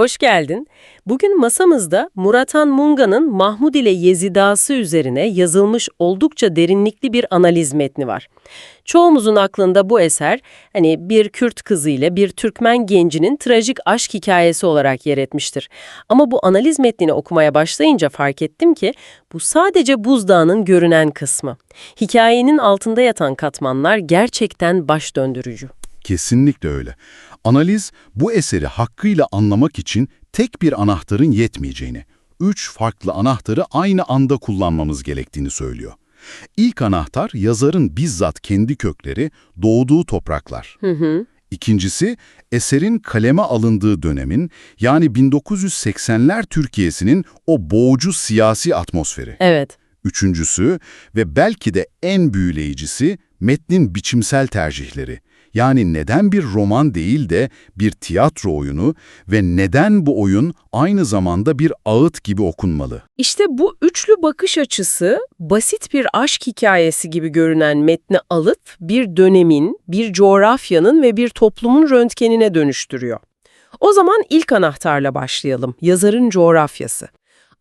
Hoş geldin. Bugün masamızda Muratan Munga'nın Mahmud ile Yezidası üzerine yazılmış oldukça derinlikli bir analiz metni var. Çoğumuzun aklında bu eser hani bir Kürt kızı ile bir Türkmen gencinin trajik aşk hikayesi olarak yer etmiştir. Ama bu analiz metnini okumaya başlayınca fark ettim ki bu sadece buzdağının görünen kısmı. Hikayenin altında yatan katmanlar gerçekten baş döndürücü. Kesinlikle öyle. Analiz bu eseri hakkıyla anlamak için tek bir anahtarın yetmeyeceğini, üç farklı anahtarı aynı anda kullanmamız gerektiğini söylüyor. İlk anahtar yazarın bizzat kendi kökleri, doğduğu topraklar. Hı hı. İkincisi, eserin kaleme alındığı dönemin, yani 1980'ler Türkiye'sinin o boğucu siyasi atmosferi. Evet. Üçüncüsü ve belki de en büyüleyicisi metnin biçimsel tercihleri. Yani neden bir roman değil de bir tiyatro oyunu ve neden bu oyun aynı zamanda bir ağıt gibi okunmalı? İşte bu üçlü bakış açısı basit bir aşk hikayesi gibi görünen metni alıp bir dönemin, bir coğrafyanın ve bir toplumun röntgenine dönüştürüyor. O zaman ilk anahtarla başlayalım, yazarın coğrafyası.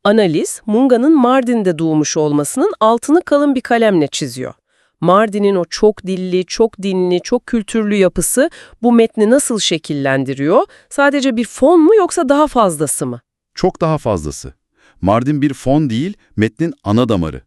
Analiz, Munga'nın Mardin'de doğmuş olmasının altını kalın bir kalemle çiziyor. Mardin'in o çok dilli, çok dinli, çok kültürlü yapısı bu metni nasıl şekillendiriyor? Sadece bir fon mu yoksa daha fazlası mı? Çok daha fazlası. Mardin bir fon değil, metnin ana damarı.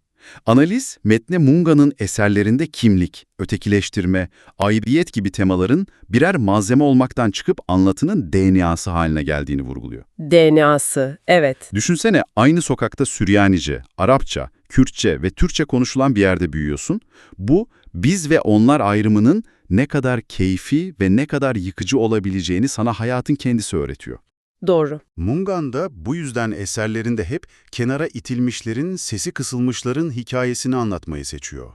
Analiz, metne Munga'nın eserlerinde kimlik, ötekileştirme, aidiyet gibi temaların birer malzeme olmaktan çıkıp anlatının DNA'sı haline geldiğini vurguluyor. DNA'sı, evet. Düşünsene aynı sokakta Süryanice, Arapça, Kürtçe ve Türkçe konuşulan bir yerde büyüyorsun. Bu, biz ve onlar ayrımının ne kadar keyfi ve ne kadar yıkıcı olabileceğini sana hayatın kendisi öğretiyor. Doğru. Mungan da bu yüzden eserlerinde hep kenara itilmişlerin, sesi kısılmışların hikayesini anlatmayı seçiyor.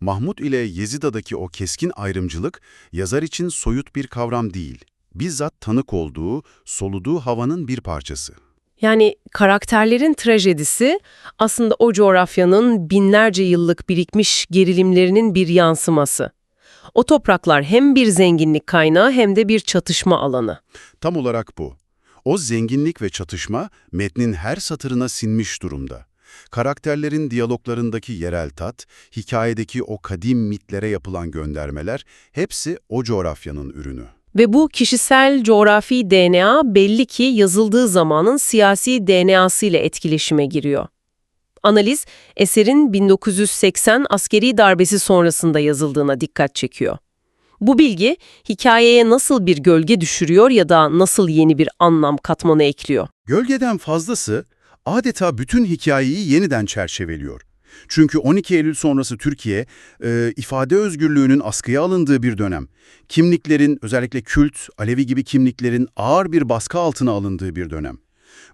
Mahmut ile Yezida'daki o keskin ayrımcılık yazar için soyut bir kavram değil, bizzat tanık olduğu, soluduğu havanın bir parçası. Yani karakterlerin trajedisi aslında o coğrafyanın binlerce yıllık birikmiş gerilimlerinin bir yansıması. O topraklar hem bir zenginlik kaynağı hem de bir çatışma alanı. Tam olarak bu. O zenginlik ve çatışma metnin her satırına sinmiş durumda. Karakterlerin diyaloglarındaki yerel tat, hikayedeki o kadim mitlere yapılan göndermeler hepsi o coğrafyanın ürünü. Ve bu kişisel coğrafi DNA belli ki yazıldığı zamanın siyasi DNA'sı ile etkileşime giriyor. Analiz, eserin 1980 askeri darbesi sonrasında yazıldığına dikkat çekiyor. Bu bilgi, hikayeye nasıl bir gölge düşürüyor ya da nasıl yeni bir anlam katmanı ekliyor. Gölgeden fazlası adeta bütün hikayeyi yeniden çerçeveliyor. Çünkü 12 Eylül sonrası Türkiye, e, ifade özgürlüğünün askıya alındığı bir dönem. Kimliklerin, özellikle Kürt, Alevi gibi kimliklerin ağır bir baskı altına alındığı bir dönem.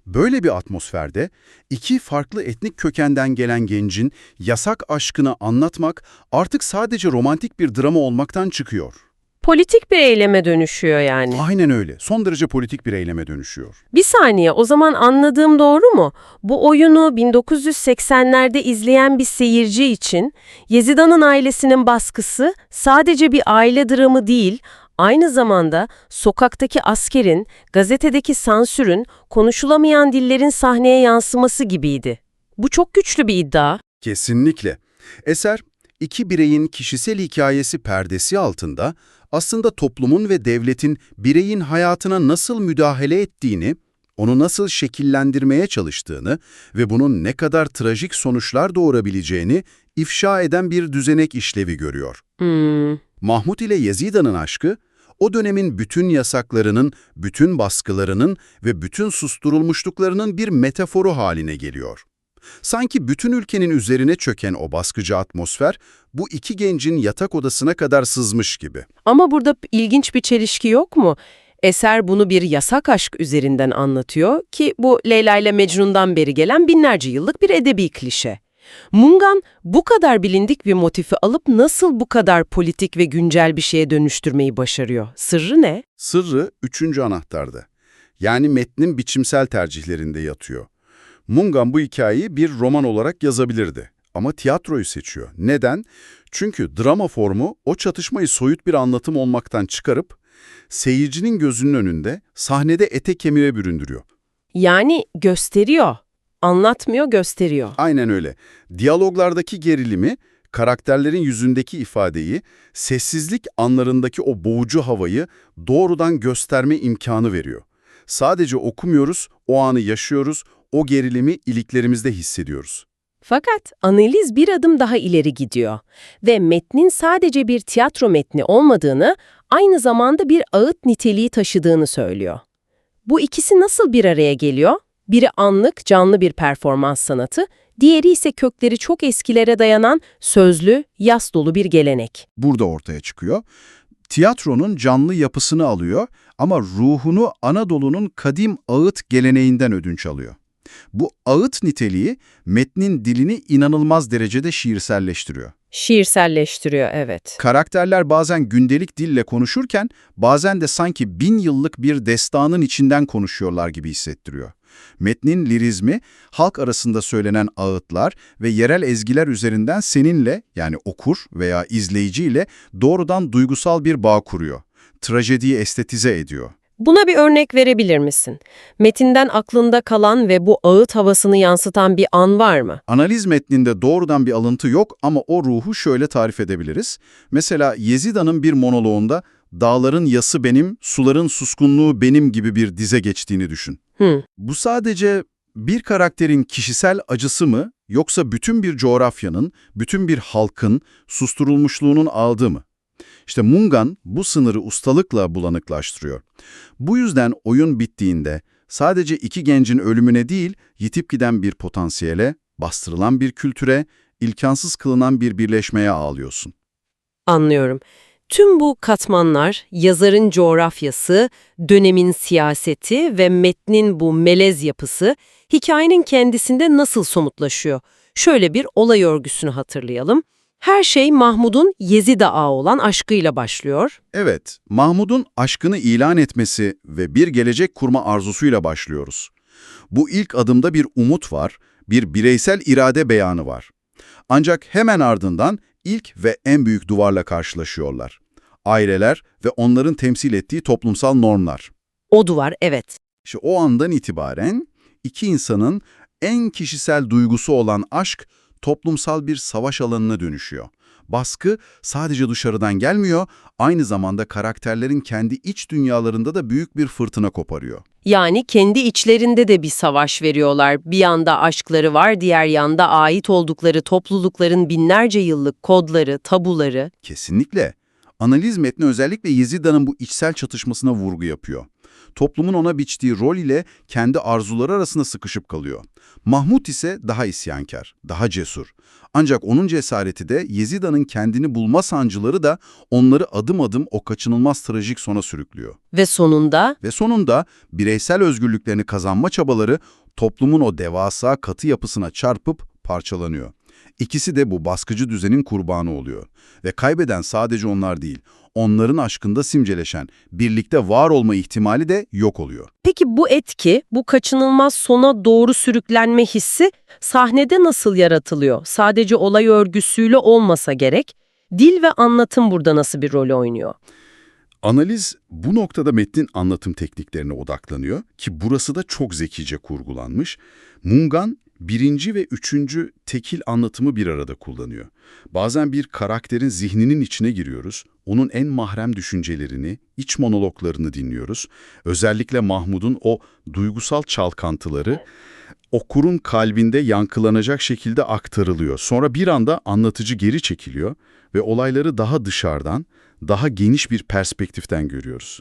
Böyle bir atmosferde iki farklı etnik kökenden gelen gencin yasak aşkını anlatmak artık sadece romantik bir drama olmaktan çıkıyor. Politik bir eyleme dönüşüyor yani. Aynen öyle. Son derece politik bir eyleme dönüşüyor. Bir saniye, o zaman anladığım doğru mu? Bu oyunu 1980'lerde izleyen bir seyirci için Yezida'nın ailesinin baskısı sadece bir aile dramı değil, aynı zamanda sokaktaki askerin, gazetedeki sansürün, konuşulamayan dillerin sahneye yansıması gibiydi. Bu çok güçlü bir iddia. Kesinlikle. Eser, iki bireyin kişisel hikayesi perdesi altında aslında toplumun ve devletin bireyin hayatına nasıl müdahale ettiğini, onu nasıl şekillendirmeye çalıştığını ve bunun ne kadar trajik sonuçlar doğurabileceğini ifşa eden bir düzenek işlevi görüyor. Hmm, Mahmut ile Yezida'nın aşkı, o dönemin bütün yasaklarının, bütün baskılarının ve bütün susturulmuşluklarının bir metaforu haline geliyor. Sanki bütün ülkenin üzerine çöken o baskıcı atmosfer, bu iki gencin yatak odasına kadar sızmış gibi. Ama burada ilginç bir çelişki yok mu? Eser bunu bir yasak aşk üzerinden anlatıyor ki bu Leyla ile Mecnun'dan beri gelen binlerce yıllık bir edebi klişe. Mungan bu kadar bilindik bir motifi alıp nasıl bu kadar politik ve güncel bir şeye dönüştürmeyi başarıyor? Sırrı ne? Sırrı üçüncü anahtarda. Yani metnin biçimsel tercihlerinde yatıyor. Mungan bu hikayeyi bir roman olarak yazabilirdi. Ama tiyatroyu seçiyor. Neden? Çünkü drama formu o çatışmayı soyut bir anlatım olmaktan çıkarıp Seyircinin gözünün önünde, sahnede ete kemiğe büründürüyor. Yani gösteriyor. Anlatmıyor, gösteriyor. Aynen öyle. Diyaloglardaki gerilimi, karakterlerin yüzündeki ifadeyi, sessizlik anlarındaki o boğucu havayı doğrudan gösterme imkanı veriyor. Sadece okumuyoruz, o anı yaşıyoruz, o gerilimi iliklerimizde hissediyoruz. Fakat analiz bir adım daha ileri gidiyor ve metnin sadece bir tiyatro metni olmadığını, aynı zamanda bir ağıt niteliği taşıdığını söylüyor. Bu ikisi nasıl bir araya geliyor? Biri anlık, canlı bir performans sanatı, diğeri ise kökleri çok eskilere dayanan sözlü, yas dolu bir gelenek. burada ortaya çıkıyor. Tiyatronun canlı yapısını alıyor ama ruhunu Anadolu'nun kadim ağıt geleneğinden ödünç alıyor. Bu ağıt niteliği metnin dilini inanılmaz derecede şiirselleştiriyor. Şiirselleştiriyor, evet. Karakterler bazen gündelik dille konuşurken bazen de sanki bin yıllık bir destanın içinden konuşuyorlar gibi hissettiriyor. Metnin lirizmi, halk arasında söylenen ağıtlar ve yerel ezgiler üzerinden seninle yani okur veya izleyiciyle doğrudan duygusal bir bağ kuruyor. Trajediyi estetize ediyor. Buna bir örnek verebilir misin? Metinden aklında kalan ve bu ağıt havasını yansıtan bir an var mı? Analiz metninde doğrudan bir alıntı yok ama o ruhu şöyle tarif edebiliriz. Mesela Yezida'nın bir monoloğunda dağların yası benim, suların suskunluğu benim gibi bir dize geçtiğini düşün. Hı. Bu sadece bir karakterin kişisel acısı mı yoksa bütün bir coğrafyanın, bütün bir halkın susturulmuşluğunun aldığı mı? İşte Mungan bu sınırı ustalıkla bulanıklaştırıyor. Bu yüzden oyun bittiğinde sadece iki gencin ölümüne değil, yitip giden bir potansiyele, bastırılan bir kültüre, ilkansız kılınan bir birleşmeye ağlıyorsun. Anlıyorum. Tüm bu katmanlar, yazarın coğrafyası, dönemin siyaseti ve metnin bu melez yapısı, hikayenin kendisinde nasıl somutlaşıyor? Şöyle bir olay örgüsünü hatırlayalım. Her şey Mahmud'un Yezid Ağa olan aşkıyla başlıyor. Evet, Mahmud'un aşkını ilan etmesi ve bir gelecek kurma arzusuyla başlıyoruz. Bu ilk adımda bir umut var, bir bireysel irade beyanı var. Ancak hemen ardından ilk ve en büyük duvarla karşılaşıyorlar. Aileler ve onların temsil ettiği toplumsal normlar. O duvar, evet. İşte o andan itibaren iki insanın en kişisel duygusu olan aşk toplumsal bir savaş alanına dönüşüyor. Baskı sadece dışarıdan gelmiyor, aynı zamanda karakterlerin kendi iç dünyalarında da büyük bir fırtına koparıyor. Yani kendi içlerinde de bir savaş veriyorlar. Bir yanda aşkları var, diğer yanda ait oldukları toplulukların binlerce yıllık kodları, tabuları. Kesinlikle. Analiz metni özellikle Yezida'nın bu içsel çatışmasına vurgu yapıyor. Toplumun ona biçtiği rol ile kendi arzuları arasında sıkışıp kalıyor. Mahmut ise daha isyankar, daha cesur. Ancak onun cesareti de Yezida'nın kendini bulma sancıları da onları adım adım o kaçınılmaz trajik sona sürüklüyor. Ve sonunda Ve sonunda bireysel özgürlüklerini kazanma çabaları toplumun o devasa katı yapısına çarpıp parçalanıyor. İkisi de bu baskıcı düzenin kurbanı oluyor. Ve kaybeden sadece onlar değil, onların aşkında simgeleşen, birlikte var olma ihtimali de yok oluyor. Peki bu etki, bu kaçınılmaz sona doğru sürüklenme hissi sahnede nasıl yaratılıyor? Sadece olay örgüsüyle olmasa gerek. Dil ve anlatım burada nasıl bir rol oynuyor? Analiz bu noktada metnin anlatım tekniklerine odaklanıyor ki burası da çok zekice kurgulanmış. Mungan birinci ve üçüncü tekil anlatımı bir arada kullanıyor. Bazen bir karakterin zihninin içine giriyoruz, onun en mahrem düşüncelerini, iç monologlarını dinliyoruz. Özellikle Mahmud'un o duygusal çalkantıları okurun kalbinde yankılanacak şekilde aktarılıyor. Sonra bir anda anlatıcı geri çekiliyor ve olayları daha dışarıdan, daha geniş bir perspektiften görüyoruz.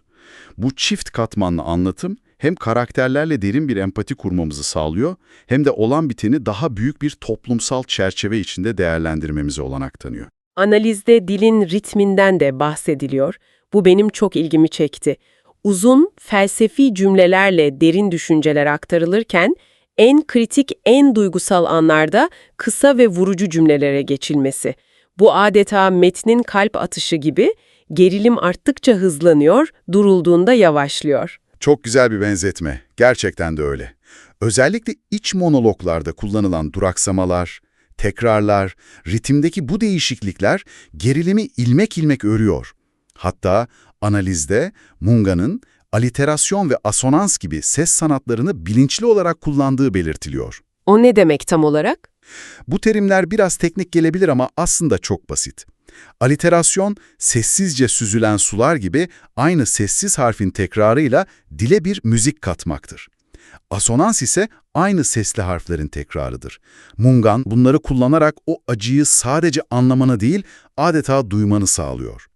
Bu çift katmanlı anlatım hem karakterlerle derin bir empati kurmamızı sağlıyor hem de olan biteni daha büyük bir toplumsal çerçeve içinde değerlendirmemize olanak tanıyor. Analizde dilin ritminden de bahsediliyor. Bu benim çok ilgimi çekti. Uzun, felsefi cümlelerle derin düşünceler aktarılırken, en kritik, en duygusal anlarda kısa ve vurucu cümlelere geçilmesi. Bu adeta metnin kalp atışı gibi, gerilim arttıkça hızlanıyor, durulduğunda yavaşlıyor. Çok güzel bir benzetme. Gerçekten de öyle. Özellikle iç monologlarda kullanılan duraksamalar, tekrarlar, ritimdeki bu değişiklikler gerilimi ilmek ilmek örüyor. Hatta Analizde Munga'nın aliterasyon ve asonans gibi ses sanatlarını bilinçli olarak kullandığı belirtiliyor. O ne demek tam olarak? Bu terimler biraz teknik gelebilir ama aslında çok basit. Aliterasyon, sessizce süzülen sular gibi aynı sessiz harfin tekrarıyla dile bir müzik katmaktır. Asonans ise aynı sesli harflerin tekrarıdır. Mungan bunları kullanarak o acıyı sadece anlamanı değil, adeta duymanı sağlıyor.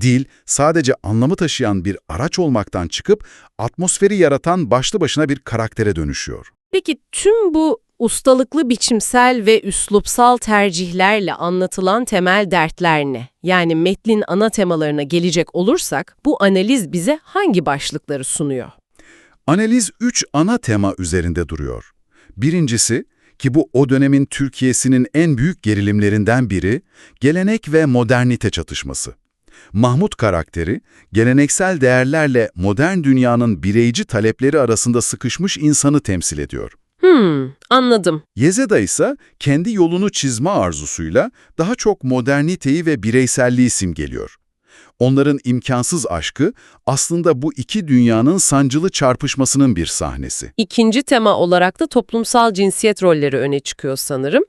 Dil, sadece anlamı taşıyan bir araç olmaktan çıkıp atmosferi yaratan başlı başına bir karaktere dönüşüyor. Peki tüm bu ustalıklı biçimsel ve üslupsal tercihlerle anlatılan temel dertler ne? Yani metnin ana temalarına gelecek olursak bu analiz bize hangi başlıkları sunuyor? Analiz üç ana tema üzerinde duruyor. Birincisi, ki bu o dönemin Türkiye'sinin en büyük gerilimlerinden biri, gelenek ve modernite çatışması. Mahmut karakteri, geleneksel değerlerle modern dünyanın bireyci talepleri arasında sıkışmış insanı temsil ediyor. Hmm, anladım. Yezeda ise kendi yolunu çizme arzusuyla daha çok moderniteyi ve bireyselliği simgeliyor. Onların imkansız aşkı aslında bu iki dünyanın sancılı çarpışmasının bir sahnesi. İkinci tema olarak da toplumsal cinsiyet rolleri öne çıkıyor sanırım.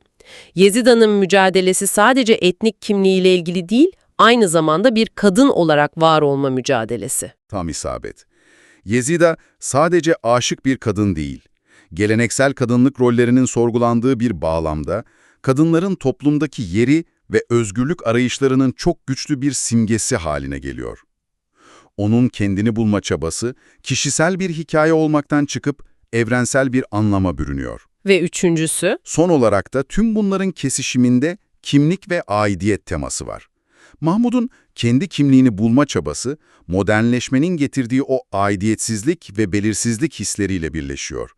Yezida'nın mücadelesi sadece etnik kimliğiyle ilgili değil, aynı zamanda bir kadın olarak var olma mücadelesi. Tam isabet. Yezida sadece aşık bir kadın değil. Geleneksel kadınlık rollerinin sorgulandığı bir bağlamda, kadınların toplumdaki yeri ve özgürlük arayışlarının çok güçlü bir simgesi haline geliyor. Onun kendini bulma çabası, kişisel bir hikaye olmaktan çıkıp evrensel bir anlama bürünüyor. Ve üçüncüsü, Son olarak da tüm bunların kesişiminde kimlik ve aidiyet teması var. Mahmud'un kendi kimliğini bulma çabası, modernleşmenin getirdiği o aidiyetsizlik ve belirsizlik hisleriyle birleşiyor.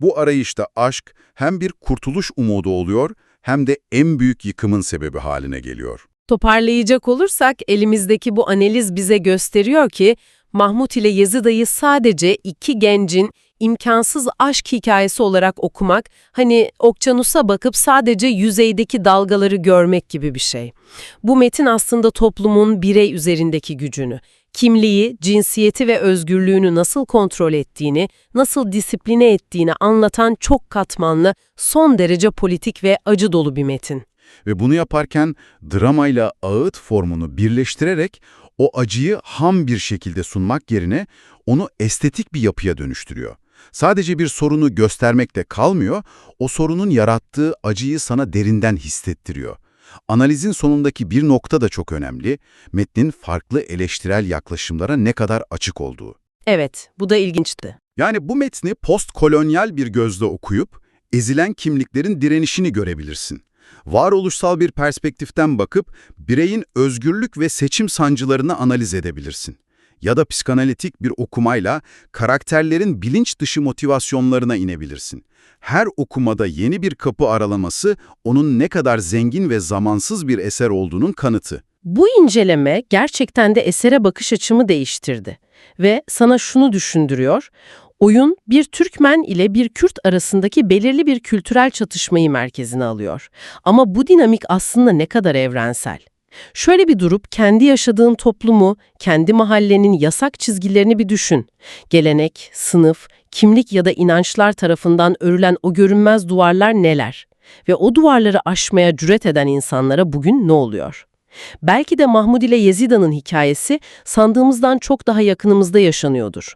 Bu arayışta aşk hem bir kurtuluş umudu oluyor hem de en büyük yıkımın sebebi haline geliyor. toparlayacak olursak elimizdeki bu analiz bize gösteriyor ki Mahmut ile Yezida'yı sadece iki gencin imkansız aşk hikayesi olarak okumak, hani okyanusa bakıp sadece yüzeydeki dalgaları görmek gibi bir şey. Bu metin aslında toplumun birey üzerindeki gücünü, kimliği, cinsiyeti ve özgürlüğünü nasıl kontrol ettiğini, nasıl disipline ettiğini anlatan çok katmanlı, son derece politik ve acı dolu bir metin. Ve bunu yaparken dramayla ağıt formunu birleştirerek o acıyı ham bir şekilde sunmak yerine onu estetik bir yapıya dönüştürüyor. Sadece bir sorunu göstermekte kalmıyor, o sorunun yarattığı acıyı sana derinden hissettiriyor. Analizin sonundaki bir nokta da çok önemli, metnin farklı eleştirel yaklaşımlara ne kadar açık olduğu. Evet, bu da ilginçti. Yani bu metni postkolonyal bir gözle okuyup, ezilen kimliklerin direnişini görebilirsin. Varoluşsal bir perspektiften bakıp, bireyin özgürlük ve seçim sancılarını analiz edebilirsin. Ya da psikanalitik bir okumayla karakterlerin bilinç dışı motivasyonlarına inebilirsin. Her okumada yeni bir kapı aralaması, onun ne kadar zengin ve zamansız bir eser olduğunun kanıtı. Bu inceleme gerçekten de esere bakış açımı değiştirdi. Ve sana şunu düşündürüyor, oyun bir Türkmen ile bir Kürt arasındaki belirli bir kültürel çatışmayı merkezine alıyor. Ama bu dinamik aslında ne kadar evrensel. Şöyle bir durup kendi yaşadığın toplumu, kendi mahallenin yasak çizgilerini bir düşün. Gelenek, sınıf, kimlik ya da inançlar tarafından örülen o görünmez duvarlar neler? Ve o duvarları aşmaya cüret eden insanlara bugün ne oluyor? Belki de Mahmud ile Yezida'nın hikayesi sandığımızdan çok daha yakınımızda yaşanıyordur.